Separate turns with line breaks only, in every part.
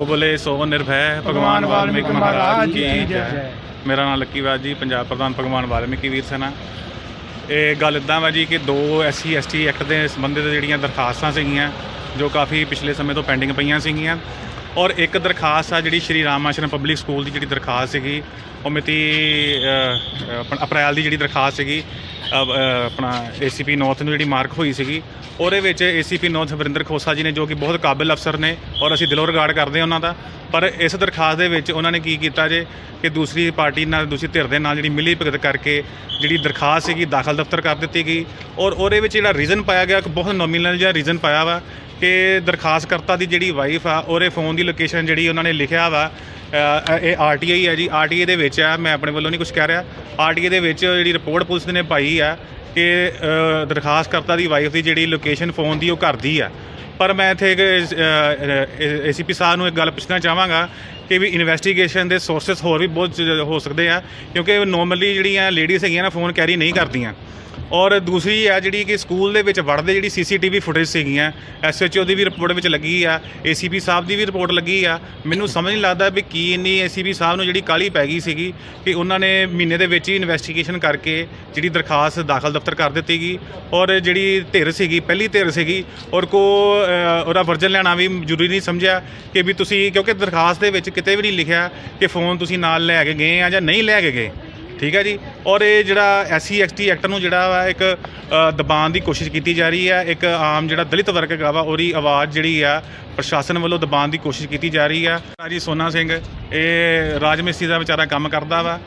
ਬੋਲੇ ਸੋ ਨਿਰਭੈ ਭਗਵਾਨ ਵਾਲਮੀਕ ਮਹਾਰਾਜ ਕੀ ਜੈ ਮੇਰਾ ਨਾਮ ਲੱਕੀ ਬਾਜ ਜੀ ਪੰਜਾਬ ਪ੍ਰਧਾਨ ਭਗਵਾਨ ਵਾਲਮੀਕੀ ਵੀਰ ਸੈਨਾ। ਇਹ ਗੱਲ ਇਦਾਂ ਵਾ ਜੀ ਕਿ ਦੋ ਐਸਸੀ ਐਸਟੀ ਐਕਟ ਦੇ ਸੰਬੰਧਿਤ ਜਿਹੜੀਆਂ ਦਰਖਾਸਤਾਂ ਸੀਗੀਆਂ ਜੋ ਕਾਫੀ ਪਿਛਲੇ ਸਮੇਂ ਤੋਂ ਪੈਂਡਿੰਗ ਪਈਆਂ ਸੀਗੀਆਂ ਔਰ ਇੱਕ ਦਰਖਾਸਤ ਆ ਜਿਹੜੀ ਸ਼੍ਰੀ ਰਾਮ ਆਸ਼ਰਮ ਪਬਲਿਕ ਸਕੂਲ ਦੀ ਜਿਹੜੀ ਦਰਖਾਸਤ ਸੀਗੀ ਉਹ ਮਿਤੀ ਅ, ਅਪ੍ਰੈਲ ਦੀ ਜਿਹੜੀ ਦਰਖਾਸਤ ਸੀਗੀ ਅ, ਅ, ਆਪਣਾ ਏਸੀਪੀ ਨਾਰਥ ਨੂੰ ਜਿਹੜੀ ਮਾਰਕ ਹੋਈ ਸੀਗੀ ਉਹਦੇ ਵਿੱਚ ਏਸੀਪੀ ਨਾਰਥ ਵਰਿੰਦਰ ਖੋਸਾ ਜੀ ਨੇ ਜੋ ਕਿ ਬਹੁਤ ਕਾਬਿਲ ਅਫਸਰ ਨੇ ਔਰ ਅਸੀਂ ਦਿਲੋਂ ਰਿਗਾਰਡ ਕਰਦੇ ਹਾਂ ਉਹਨਾਂ ਦਾ ਪਰ ਇਸ ਦਰਖਾਸਤ ਦੇ ਵਿੱਚ ਉਹਨਾਂ ਨੇ ਕੀ ਕੀਤਾ ਜੇ ਕਿ ਦੂਸਰੀ ਪਾਰਟੀ ਨਾਲ ਦੂਸਰੀ ਧਿਰ ਦੇ ਨਾਲ ਜਿਹੜੀ ਮਿਲੀ ਭਗਤ ਕਰਕੇ ਜਿਹੜੀ ਦਰਖਾਸਤ ਸੀਗੀ ਦਾਖਲ ਦਫ਼ਤਰ ਕਰ ਦਿੱਤੀ ਗਈ ਔਰ ਉਹਦੇ ਵਿੱਚ ਜਿਹੜਾ ਰੀਜ਼ਨ ਪਾਇਆ ਗਿਆ ਕਿ ਬਹੁਤ ਨੋਮੀਨਲ ਜਿਹਾ ਰੀਜ਼ਨ ਪਾਇਆ ਵਾ ਕਿ ਦਰਖਾਸਤਕਰਤਾ ਦੀ ਜਿਹੜੀ ਵਾਈਫ ਆ ਉਹਦੇ ਫੋਨ ਦੀ ਲੋਕੇਸ਼ਨ ਜਿਹੜੀ ਉਹਨਾਂ ਨੇ ਲਿਖਿਆ ਵਾ ਅ, ਇਹ ਆਰਟੀਆਈ ਹੈ ਜੀ ਆਰਟੀਏ ਦੇ ਵਿੱਚ ਆ ਮੈਂ ਆਪਣੇ ਵੱਲੋਂ ਨਹੀਂ ਕੁਝ ਕਹਿ ਰਿਹਾ ਆਰਟੀਏ ਦੇ ਵਿੱਚ ਜਿਹੜੀ ਰਿਪੋਰਟ ਪੁਲਿਸ ਨੇ ਪਾਈ ਆ ਕਿ ਅ, ਦਰਖਾਸਤਕਰਤਾ ਦੀ ਵਾਈਫ ਦੀ ਜਿਹੜੀ ਲੋਕੇਸ਼ਨ ਫੋਨ ਦੀ ਉਹ ਘਰ ਦੀ ਆ ਪਰ ਮੈਂ ਇੱਥੇ ਇੱਕ ਏਸੀਪੀ ਸਾਹਿਬ ਨੂੰ ਇੱਕ ਗੱਲ ਪੁੱਛਣਾ ਚਾਹਾਂਗਾ ਕਿ ਵੀ ਇਨਵੈਸਟੀਗੇਸ਼ਨ ਦੇ ਸੋਰਸਸ ਹੋਰ ਵੀ ਬਹੁਤ ਜ- ਹੋ ਸਕਦੇ ਆ ਕਿਉਂਕਿ ਨੋਰਮਲੀ ਜਿਹੜੀਆਂ ਲੇਡੀਜ਼ ਹੈਗੀਆਂ ਨਾ ਫੋਨ ਕੈਰੀ ਨਹੀਂ ਕਰਦੀਆਂ ਔਰ ਦੂਸਰੀ ਆ ਜਿਹੜੀ ਕਿ ਸਕੂਲ ਦੇ ਵਿੱਚ ਵੜਦੇ ਜਿਹੜੀ ਸੀਸੀਟੀਵੀ ਫੁਟੇਜ ਸੀਗੀਆਂ ਐਸਐਚਓ ਦੀ ਵੀ ਰਿਪੋਰਟ ਵਿੱਚ ਲੱਗੀ ਆ ਏਸੀਪੀ ਸਾਹਿਬ ਦੀ ਵੀ ਰਿਪੋਰਟ ਲੱਗੀ ਆ। ਮੈਨੂੰ ਸਮਝ ਨਹੀਂ ਲੱਗਦਾ ਵੀ ਕੀ ਇੰਨੀ ਏਸੀਪੀ ਸਾਹਿਬ ਨੂੰ ਜਿਹੜੀ ਕਾਲੀ ਪੈ ਗਈ ਸੀਗੀ ਕਿ ਉਹਨਾਂ ਨੇ ਮਹੀਨੇ ਦੇ ਵਿੱਚ ਹੀ ਇਨਵੈਸਟੀਗੇਸ਼ਨ ਕਰਕੇ ਜਿਹੜੀ ਦਰਖਾਸਤ ਦਾਖਲ ਦਫ਼ਤਰ ਕਰ ਦਿੱਤੀ ਗਈ ਔਰ ਜਿਹੜੀ ਧਿਰ ਸੀਗੀ, ਪਹਿਲੀ ਧਿਰ ਸੀਗੀ, ਔਰ ਕੋ ਉਹਦਾ ਵਰਜਨ ਲੈਣਾ ਵੀ ਜ਼ਰੂਰੀ ਨਹੀਂ ਸਮਝਿਆ ਕਿ ਵੀ ਤੁਸੀਂ, ਕਿਉਂਕਿ ਦਰਖਾਸਤ ਦੇ ਵਿੱਚ ਕਿਤੇ ਵੀ ਨਹੀਂ ਲਿਖਿਆ ਕਿ ਫੋਨ ਤੁਸੀਂ ਨਾਲ ਲੈ ਕੇ ਗਏ ਆ ਜਾਂ ਨਹੀਂ ਲੈ ਕੇ ਗਏ। ਠੀਕ ਹੈ ਜੀ? ਔਰ ਇਹ ਜਿਹੜਾ ਐਸਸੀ ਐਕਸਟੀ ਐਕਟ ਨੂੰ ਜਿਹੜਾ ਵਾ ਇੱਕ ਦਬਾਉਣ ਦੀ ਕੋਸ਼ਿਸ਼ ਕੀਤੀ ਜਾ ਰਹੀ ਹੈ। ਇੱਕ ਆਮ ਜਿਹੜਾ ਦਲਿਤ ਵਰਗ ਵਾ, ਉਹਦੀ ਆਵਾਜ਼ ਜਿਹੜੀ ਆ, ਪ੍ਰਸ਼ਾਸਨ ਵੱਲੋਂ ਦਬਾਉਣ ਦੀ ਕੋਸ਼ਿਸ਼ ਕੀਤੀ ਜਾ ਰਹੀ ਆ। ਜੀ ਸੋਨਾ ਸਿੰਘ, ਇਹ ਰਾਜ ਮਿਸਤਰੀ ਦਾ ਵਿਚਾਰਾ ਕੰਮ ਕਰਦਾ ਵਾ।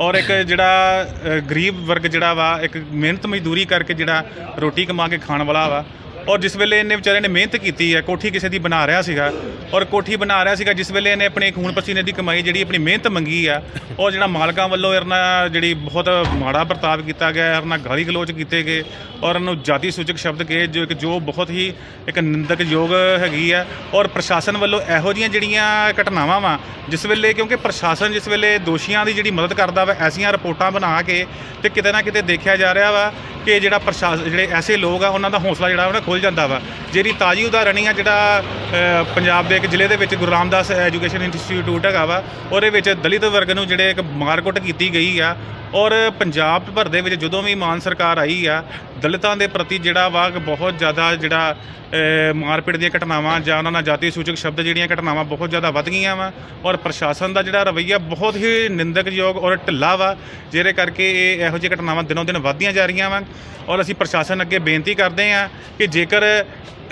ਔਰ ਇੱਕ ਜਿਹੜਾ ਗਰੀਬ ਵਰਗ ਜਿਹੜਾ ਵਾ, ਇੱਕ ਮਿਹਨਤ ਮਜ਼ਦੂਰੀ ਕਰਕੇ ਜਿਹੜਾ ਰੋਟੀ ਕਮਾ ਕੇ ਖਾਣ ਵਾਲਾ ਵਾ ਔਰ ਜਿਸ ਵੇਲੇ ਇਹਨੇ ਵਿਚਾਰੇ ਨੇ ਮਿਹਨਤ ਕੀਤੀ ਹੈ, ਕੋਠੀ ਕਿਸੇ ਦੀ ਬਣਾ ਰਿਹਾ ਸੀਗਾ, ਔਰ ਕੋਠੀ ਬਣਾ ਰਿਹਾ ਸੀਗਾ, ਜਿਸ ਵੇਲੇ ਇਹਨੇ ਆਪਣੇ ਖੂਨ ਪਸੀਨੇ ਦੀ ਕਮਾਈ ਜਿਹੜੀ ਆਪਣੀ ਮਿਹਨਤ ਮੰਗੀ ਆ ਔਰ ਜਿਹੜਾ ਮਾਲਕਾਂ ਵੱਲੋਂ ਇਹਨਾਂ ਜਿਹੜੀ ਬਹੁਤ ਮਾੜਾ ਵਰਤਾਵ ਕੀਤਾ ਗਿਆ ਇਹਨਾਂ ਗਾਲੀ ਗਲੋਚ ਕੀਤੇ ਗਏ, ਔਰ ਇਹਨੂੰ ਜਾਤੀ ਸੂਚਕ ਸ਼ਬਦ ਕਹੇ, ਜੋ ਇੱਕ ਜੋ ਬਹੁਤ ਹੀ ਇੱਕ ਨਿੰਦਕਯੋਗ ਹੈਗੀ ਆ, ਔਰ ਪ੍ਰਸ਼ਾਸਨ ਵੱਲੋਂ ਇਹੋ ਜਿਹੀਆਂ ਜਿਹੜੀਆਂ ਘਟਨਾਵਾਂ ਵਾ, ਜਿਸ ਵੇਲੇ ਕਿਉਂਕਿ ਪ੍ਰਸ਼ਾਸਨ ਜਿਸ ਵੇਲੇ ਦੋਸ਼ੀਆਂ ਦੀ ਜਿਹੜੀ ਮਦਦ ਕਰਦਾ ਵਾ, ਐਸੀਆਂ ਰਿਪੋਰਟਾਂ ਬਣਾ ਕੇ ਤੇ ਕਿਤੇ ਨਾ ਕਿਤੇ ਦੇਖਿਆ ਜਾ ਰਿਹਾ ਵਾ ਕਿ ਜਿਹੜਾ ਪ੍ਰਸ਼ਾਸਨ ਜਿਹੜੇ ਐਸੇ ਲੋਕ ਆ, ਉਹਨਾਂ ਦਾ ਹੌਸਲਾ ਜਿਹੜਾ ਉਹਨਾਂ ਖੁੱਲ ਜਾਂਦਾ ਵਾ। ਜਿਹੜੀ ਤਾਜੀ ਉਦਾਹਰਣ ਹੀ ਆ ਜਿਹੜਾ ਪੰਜਾਬ ਦੇ ਇੱਕ ਜ਼ਿਲ੍ਹੇ ਦੇ ਵਿੱਚ ਗੁਰੂ ਰਾਮਦਾਸ ਐਜੂਕੇਸ਼ਨ ਇੰਸਟੀਚਿਊਟ ਹੈਗਾ ਵਾ ਉਹਦੇ ਵਿੱਚ ਦਲਿਤ ਵਰਗ ਨੂੰ ਜਿਹੜੇ ਇੱਕ ਮਾਰਕੁੱਟ ਕੀਤੀ ਗਈ ਆ। ਔਰ ਪੰਜਾਬ ਭਰ ਦੇ ਵਿੱਚ ਜਦੋਂ ਵੀ ਮਾਨ ਸਰਕਾਰ ਆਈ ਆ ਦਲਿਤਾਂ ਦੇ ਪ੍ਰਤੀ ਜਿਹੜਾ ਵਾ ਬਹੁਤ ਜ਼ਿਆਦਾ ਜਿਹੜਾ ਅ, ਮਾਰਪੀਟ ਦੀਆਂ ਘਟਨਾਵਾਂ ਜਾਂ ਉਹਨਾਂ ਨਾਲ ਜਾਤੀ ਸੂਚਕ ਸ਼ਬਦ ਜਿਹੜੀਆਂ ਘਟਨਾਵਾਂ ਬਹੁਤ ਜ਼ਿਆਦਾ ਵੱਧ ਗਈਆਂ ਵਾ। ਔਰ ਪ੍ਰਸ਼ਾਸਨ ਦਾ ਜਿਹੜਾ ਰਵੱਈਆ ਬਹੁਤ ਹੀ ਨਿੰਦਕਯੋਗ ਔਰ ਢਿੱਲਾ ਵਾ ਜਿਹਦੇ ਕਰਕੇ ਇਹ ਇਹੋ ਜਿਹੀਆਂ ਘਟਨਾਵਾਂ ਦਿਨੋਂ ਦਿਨ ਵੱਧਦੀਆਂ ਜਾ ਰਹੀਆਂ ਵਾ। ਔਰ ਅਸੀਂ ਪ੍ਰਸ਼ਾਸਨ ਅੱਗੇ ਬੇਨਤੀ ਕਰਦੇ ਹਾਂ ਕਿ ਜੇ ਜੇਕਰ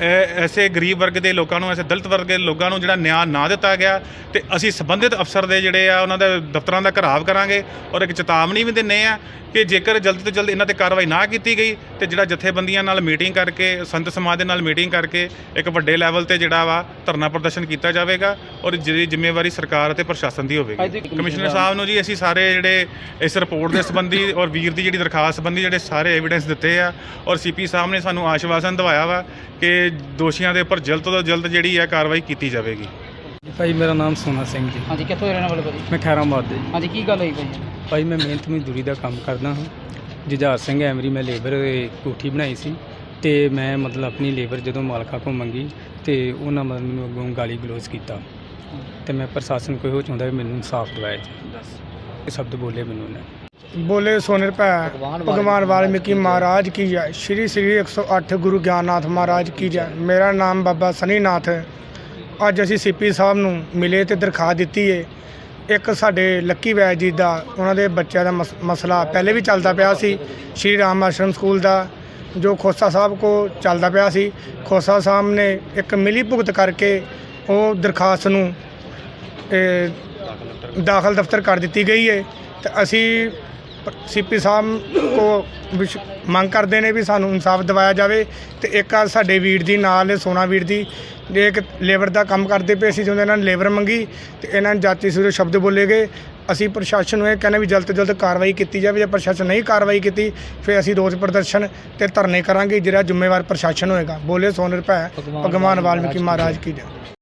ਐਸੇ ਗਰੀਬ ਵਰਗ ਦੇ ਲੋਕਾਂ ਨੂੰ ਐਸੇ ਦਲਿਤ ਵਰਗ ਦੇ ਲੋਕਾਂ ਨੂੰ ਜਿਹੜਾ ਨਿਆਂ ਨਾ ਦਿੱਤਾ ਗਿਆ ਤੇ ਅਸੀਂ ਸੰਬੰਧਿਤ ਅਫਸਰ ਦੇ ਜਿਹੜੇ ਆ ਉਹਨਾਂ ਦੇ ਦਫ਼ਤਰਾਂ ਦਾ ਘਰਾਵ ਕਰਾਂਗੇ ਔਰ ਇੱਕ ਚੇਤਾਵਨੀ ਵੀ ਦਿੰਨੇ ਆ ਕਿ ਜੇਕਰ ਜਲਦ ਤੋਂ ਜਲਦ ਇਹਨਾਂ ਤੇ ਕਾਰਵਾਈ ਨਾ ਕੀਤੀ ਗਈ ਤੇ ਜਿਹੜਾ ਜਥੇਬੰਦੀਆਂ ਨਾਲ ਮੀਟਿੰਗ ਕਰਕੇ ਸੰਤ ਸਮਾਜ ਦੇ ਨਾਲ ਮੀਟਿੰਗ ਕਰਕੇ ਇੱਕ ਵੱਡੇ ਲੈਵਲ ਤੇ ਜਿਹੜਾ ਵਾ ਧਰਨਾ ਪ੍ਰਦਰਸ਼ਨ ਕੀਤਾ ਜਾਵੇਗਾ ਔਰ ਜਿਹੜੀ ਜ਼ਿੰਮੇਵਾਰੀ ਸਰਕਾਰ ਅਤੇ ਪ੍ਰਸ਼ਾਸਨ ਦੀ ਹੋਵੇਗੀ। ਕਮਿਸ਼ਨਰ ਸਾਹਿਬ ਨੂੰ ਜੀ ਅਸੀਂ ਸਾਰੇ ਜਿਹੜੇ ਇਸ ਰਿਪੋਰਟ ਦੇ ਸੰਬੰਧੀ ਔਰ ਵੀਰ ਦੀ ਜਿਹੜੀ ਦਰਖਾਸਤ ਸੰਬੰਧੀ ਜਿਹੜੇ ਸਾਰੇ ਐਵੀਡੈਂਸ ਦਿੱਤੇ ਆ ਔਰ ਸੀਪੀ ਸਾਹਿਬ ਨੇ ਸਾਨੂੰ ਆਸ਼ਵਾਸਨ ਦਵਾਇਆ ਵਾ ਕਿ ਦੋਸ਼ੀਆਂ ਦੇ ਉੱਪਰ ਜਲਦ ਤੋਂ ਜਲਦ ਜਿਹੜੀ ਹੈ ਕਾਰਵਾਈ ਕੀਤੀ ਜਾਵੇਗੀ।
ਭਾਈ ਮੇਰਾ ਨਾਮ ਸੋਨਾ ਸਿੰਘ ਜੀ।
ਹਾਂਜੀ ਕਿੱਥੋਂ ਦੇ ਰਹਿਣ ਵਾਲੇ ਭਾਜੀ?
ਮੈਂ ਖੈਰਾਬਾਦ ਦੇ। ਜੀ
ਹਾਂਜੀ ਕੀ ਗੱਲ ਹੋਈ ਭਾਜੀ
ਭਾਈ ਮੈਂ ਮਿਹਨਤ ਮਜ਼ਦੂਰੀ ਦਾ ਕੰਮ ਕਰਦਾ ਹਾਂ। ਜੁਝਾਰ ਸਿੰਘ ਐਮਰੀ ਮੈਂ ਲੇਬਰ ਕੋਠੀ ਬਣਾਈ ਸੀ ਤੇ ਮੈਂ ਮਤਲਬ ਆਪਣੀ ਲੇਬਰ ਜਦੋਂ ਮਾਲਕਾਂ ਕੋਲ ਮੰਗੀ ਤੇ ਉਹਨਾਂ ਮਤਲਬ ਮੈਨੂੰ ਅੱਗੋਂ ਗਾਲੀ ਗਲੋਚ ਕੀਤਾ। ਤੇ ਮੈਂ ਪ੍ਰਸ਼ਾਸਨ ਕੋਲ ਇਹੋ ਚਾਹੁੰਦਾ ਵੀ ਮੈਨੂੰ ਇਨਸਾਫ ਦਿਵਾਇਆ ਜੀ ਇਹ ਸ਼ਬਦ ਬੋਲੇ ਮੈਨੂੰ ਉਹਨੇ
ਬੋਲੇ ਸੋ ਨਿਰਭੈ ਭਗਵਾਨ ਵਾਲਮੀਕੀ ਮਹਾਰਾਜ ਕੀ ਜੈ। ਸ਼੍ਰੀ ਸ਼੍ਰੀ 108 ਗੁਰੂ ਗਿਆਨਨਾਥ ਮਹਾਰਾਜ ਕੀ ਜੈ। ਮੇਰਾ ਨਾਮ ਬਾਬਾ ਸਨੀਨਾਥ ਹੈ। ਅੱਜ ਅਸੀਂ ਸੀਪੀ ਸਾਹਿਬ ਨੂੰ ਮਿਲੇ ਤੇ ਦਰਖਾਸਤ ਦਿੱਤੀ ਏ। ਇੱਕ ਸਾਡੇ ਲੱਕੀ ਵੈਦ ਜੀ ਦਾ ਉਹਨਾਂ ਦੇ ਬੱਚਿਆਂ ਦਾ ਮਸ- ਮਸਲਾ ਪਹਿਲੇ ਵੀ ਚੱਲਦਾ ਪਿਆ ਸੀ। ਸ਼੍ਰੀ ਰਾਮ ਆਸ਼ਰਮ ਸਕੂਲ ਦਾ ਜੋ ਖੋਸਾ ਸਾਹਿਬ ਕੋ ਚੱਲਦਾ ਪਿਆ ਸੀ। ਖੋਸਾ ਸਾਹਿਬ ਨੇ ਇੱਕ ਮਿਲੀ ਭੁਗਤ ਕਰਕੇ ਉਹ ਦਰਖਾਸਤ ਨੂੰ ਇਹ ਦਾਖਲ ਦਫ਼ਤਰ ਕਰ ਦਿੱਤੀ ਗਈ ਹੈ ਤੇ ਅਸੀਂ ਸੀਪੀ ਸਾਹਿਬ ਕੋ ਵਿਸ਼- ਮੰਗ ਕਰਦੇ ਨੇ ਵੀ ਸਾਨੂੰ ਇਨਸਾਫ ਦਿਵਾਇਆ ਜਾਵੇ ਤੇ ਇੱਕ ਆ ਸਾਡੇ ਵੀਰ ਦੀ ਨਾਲ ਸੋਨਾ ਵੀਰ ਦੀ ਜੇ ਇੱਕ ਲੇਬਰ ਦਾ ਕੰਮ ਕਰਦੇ ਪਏ ਸੀ ਜਦੋਂ ਇਹਨਾਂ ਨੇ ਲੇਬਰ ਮੰਗੀ ਤੇ ਇਹਨਾਂ ਨੇ ਜਾਤੀ ਸੂਰਜ ਸ਼ਬਦ ਬੋਲੇ ਗਏ। ਅਸੀਂ ਪ੍ਰਸ਼ਾਸਨ ਨੂੰ ਇਹ ਕਹਿੰਦੇ ਵੀ ਜਲਦ ਤੋਂ ਜਲਦ ਕਾਰਵਾਈ ਕੀਤੀ ਜਾਵੇ, ਜੇ ਪ੍ਰਸ਼ਾਸਨ ਨਹੀਂ ਕਾਰਵਾਈ ਕੀਤੀ, ਫਿਰ ਅਸੀਂ ਰੋਜ਼ ਪ੍ਰਦਰਸ਼ਨ ਤੇ ਧਰਨੇ ਕਰਾਂਗੇ, ਜਿਹੜਾ ਜ਼ਿੰਮੇਵਾਰ ਪ੍ਰਸ਼ਾਸਨ ਹੋਏਗਾ। ਬੋਲੇ ਸੋਨ ਰੁਪਏ ਭਗਵਾਨ ਵਾਲਮੀਕੀ ਮਹਾਰਾਜ ਕੀ ਜੈ।